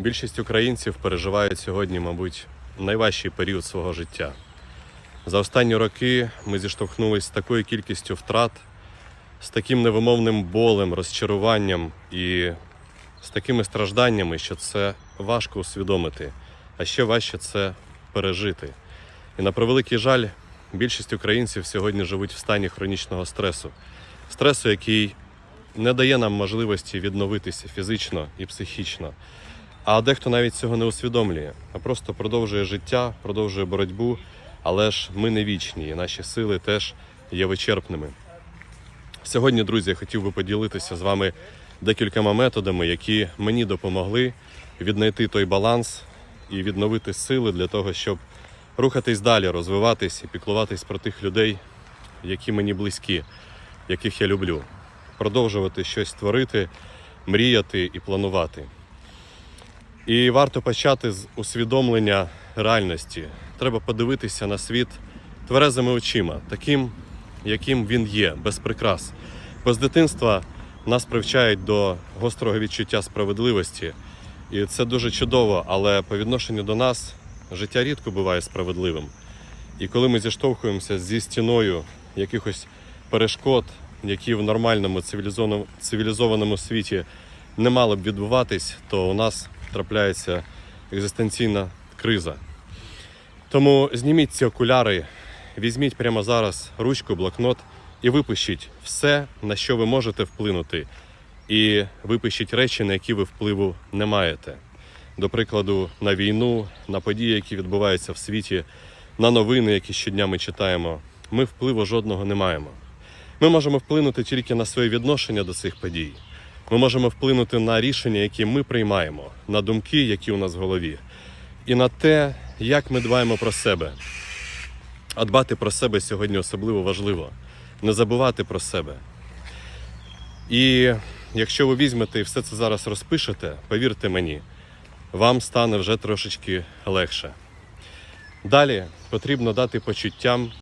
Більшість українців переживають сьогодні, мабуть, найважчий період свого життя. За останні роки ми зіштовхнулися з такою кількістю втрат, з таким невимовним болем, розчаруванням і з такими стражданнями, що це важко усвідомити, а ще важче це пережити. І на превеликий жаль, більшість українців сьогодні живуть в стані хронічного стресу. Стресу, який не дає нам можливості відновитися фізично і психічно. А дехто навіть цього не усвідомлює, а просто продовжує життя, продовжує боротьбу, але ж ми не вічні, і наші сили теж є вичерпними. Сьогодні, друзі, я хотів би поділитися з вами декількома методами, які мені допомогли віднайти той баланс і відновити сили для того, щоб рухатись далі, розвиватись і піклуватись про тих людей, які мені близькі, яких я люблю, продовжувати щось творити, мріяти і планувати. І варто почати з усвідомлення реальності. Треба подивитися на світ тверезими очима, таким, яким він є, без прикрас. Бо з дитинства нас привчають до гострого відчуття справедливості, і це дуже чудово, але по відношенню до нас життя рідко буває справедливим. І коли ми зіштовхуємося зі стіною якихось перешкод, які в нормальному цивілізованому, світі не мало б відбуватись, то у нас трапляється екзистенційна криза. Тому зніміть ці окуляри, візьміть прямо зараз ручку, блокнот і випишіть все, на що ви можете вплинути. І випишіть речі, на які ви впливу не маєте. До прикладу, на війну, на події, які відбуваються в світі, на новини, які щодня ми читаємо. Ми впливу жодного не маємо. Ми можемо вплинути тільки на своє відношення до цих подій. Ми можемо вплинути на рішення, які ми приймаємо, на думки, які у нас в голові, і на те, як ми дбаємо про себе. А дбати про себе сьогодні особливо важливо. Не забувати про себе. І якщо ви візьмете і все це зараз розпишете, повірте мені, вам стане вже трошечки легше. Далі потрібно дати почуттям